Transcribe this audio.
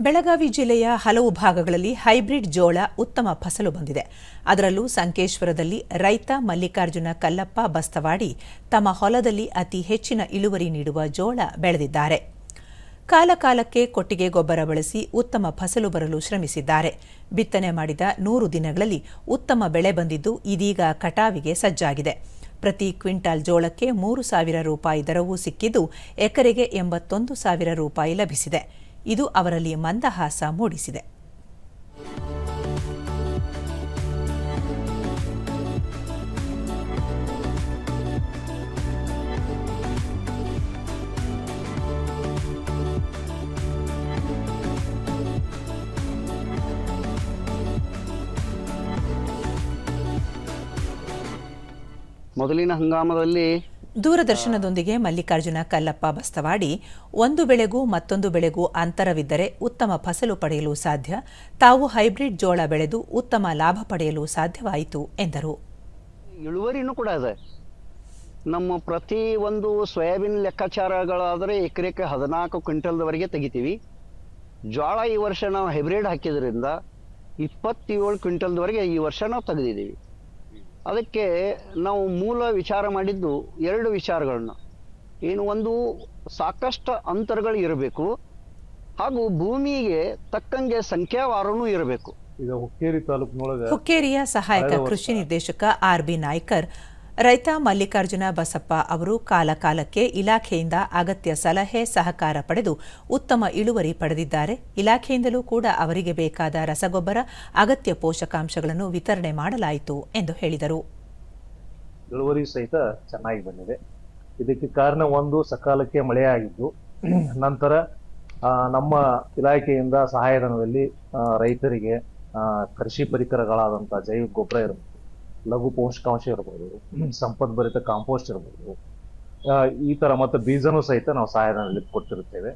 ಬೆಳಗಾವಿ ಜಿಲ್ಲೆಯ ಹಲವು ಭಾಗಗಳಲ್ಲಿ ಹೈಬ್ರಿಡ್ ಜೋಳ ಉತ್ತಮ ಫಸಲು ಬಂದಿದೆ. ಅದರಲ್ಲೂ ಸಂಕೇಶ್ವರದಲ್ಲಿ ರೈತ ಮಲ್ಲಿಕಾರ್ಜುನ ಕಲ್ಲಪ್ಪ ಬಸ್ತವಾಡಿ ತಮ್ಮ ಹೊಲದಲ್ಲಿ ಅತಿ ಹೆಚ್ಚಿನ ಇಳುವರಿ ನೀಡುವ ಜೋಳ ಬೆಳೆದಿದ್ದಾರೆ. ಕಾಲಕಾಲಕ್ಕೆ ಕೊಟ್ಟಿಗೆ ಗೊಬ್ಬರ ಬಳಸಿ ಉತ್ತಮ ಫಸಲು ಬರಲು ಶ್ರಮಿಸಿದ್ದಾರೆ. ಬಿತ್ತನೆ ಮಾಡಿದ ನೂರು ದಿನಗಳಲ್ಲಿ ಉತ್ತಮ ಬೆಳೆ ಬಂದಿದ್ದು ಇದೀಗ ಕಟಾವಿಗೆ ಸಜ್ಜಾಗಿದೆ. ಪ್ರತಿ ಕ್ವಿಂಟಾಲ್ ಜೋಳಕ್ಕೆ ಮೂರು ಸಾವಿರ ರೂಪಾಯಿ ದರವೂ ಸಿಕ್ಕಿದ್ದು ಎಕರೆಗೆ ಎಂಬತ್ತೊಂದು ಸಾವಿರ ರೂಪಾಯಿ ಲಭಿಸಿದೆ. ಇದು ಅವರಲ್ಲಿ ಮಂದಹಾಸ ಮೂಡಿಸಿದೆ. ಮೊದಲಿನ ಹಂಗಾಮದಲ್ಲಿ ದೂರದರ್ಶನದೊಂದಿಗೆ ಮಲ್ಲಿಕಾರ್ಜುನ ಕಲ್ಲಪ್ಪ ಬಸ್ತವಾಡಿ, ಒಂದು ಬೆಳೆಗೂ ಮತ್ತೊಂದು ಬೆಳೆಗೂ ಅಂತರವಿದ್ದರೆ ಉತ್ತಮ ಫಸಲು ಪಡೆಯಲು ಸಾಧ್ಯ, ತಾವು ಹೈಬ್ರಿಡ್ ಜೋಳ ಬೆಳೆದು ಉತ್ತಮ ಲಾಭ ಪಡೆಯಲು ಸಾಧ್ಯವಾಯಿತು, ಎಂದರು. ಇಳುವರಿನೂ ಕೂಡ ಇದೆ. ನಮ್ಮ ಪ್ರತಿ ಒಂದು ಸೋಯಾಬೀನ್ ಲೆಕ್ಕಾಚಾರಗಳಾದರೆ ಎಕರೆಕ್ಕೆ ಹದಿನಾಲ್ಕು ಕ್ವಿಂಟಲ್ದವರೆಗೆ ತೆಗಿತೀವಿ. ಜೋಳ ಈ ವರ್ಷ ನಾವು ಹೈಬ್ರಿಡ್ ಹಾಕಿದ್ರಿಂದ ಇಪ್ಪತ್ತೇಳು ಕ್ವಿಂಟಲ್ದವರೆಗೆ ಈ ವರ್ಷ ನಾವು ತೆಗೆದಿದ್ದೀವಿ. ಅದಕ್ಕೆ ನಾವು ಮೂಲ ವಿಚಾರ ಮಾಡಿದ್ದು ಎರಡು ವಿಚಾರಗಳನ್ನ. ಏನು ಒಂದು ಸಾಕಷ್ಟು ಅಂತರಗಳು ಇರಬೇಕು ಹಾಗೂ ಭೂಮಿಗೆ ತಕ್ಕಂಗೆ ಸಂಖ್ಯಾವಾರನೂ ಇರಬೇಕು. ಈಗ ಹುಕ್ಕೇರಿ ತಾಲೂಕಿನೊಳಗೆ ಹುಕ್ಕೇರಿಯ ಸಹಾಯಕ ಕೃಷಿ ನಿರ್ದೇಶಕ ಆರ್ ಬಿ ನಾಯ್ಕರ್ ರೈತ ಮಲ್ಲಿಕಾರ್ಜುನ ಬಸಪ್ಪ ಅವರು ಕಾಲಕಾಲಕ್ಕೆ ಇಲಾಖೆಯಿಂದ ಅಗತ್ಯ ಸಲಹೆ ಸಹಕಾರ ಪಡೆದು ಉತ್ತಮ ಇಳುವರಿ ಪಡೆದಿದ್ದಾರೆ. ಇಲಾಖೆಯಿಂದಲೂ ಕೂಡ ಅವರಿಗೆ ಬೇಕಾದ ರಸಗೊಬ್ಬರ, ಅಗತ್ಯ ಪೋಷಕಾಂಶಗಳನ್ನು ವಿತರಣೆ ಮಾಡಲಾಯಿತು ಎಂದು ಹೇಳಿದರು. ಇಳುವರಿ ಸಹಿತ ಚೆನ್ನಾಗಿ ಬಂದಿದೆ. ಇದಕ್ಕೆ ಕಾರಣ ಒಂದು, ಸಕಾಲಕ್ಕೆ ಮಳೆಯಾಗಿದ್ದು, ನಂತರ ನಮ್ಮ ಇಲಾಖೆಯಿಂದ ಸಹಾಯಧನದಲ್ಲಿ ರೈತರಿಗೆ ಕೃಷಿ ಪರಿಕರಗಳಾದಂಥ ಜೈವಿಕ ಗೊಬ್ಬರ ಇರ್ಬೋದು ಲಘು ಪೋಷಕಾಂಶ ಇರ್ಬೋದು ಸಂಪದ್ಭರಿತ ಕಾಂಪೋಸ್ಟ್ ಇರ್ಬೋದು. ಆ, ಈ ತರ ಮತ್ತೆ ಬೀಜನೂ ಸಹಿತ ನಾವು ಸಹಾಯಧನದಲ್ಲಿ ಕೊಟ್ಟಿರುತ್ತೇವೆ.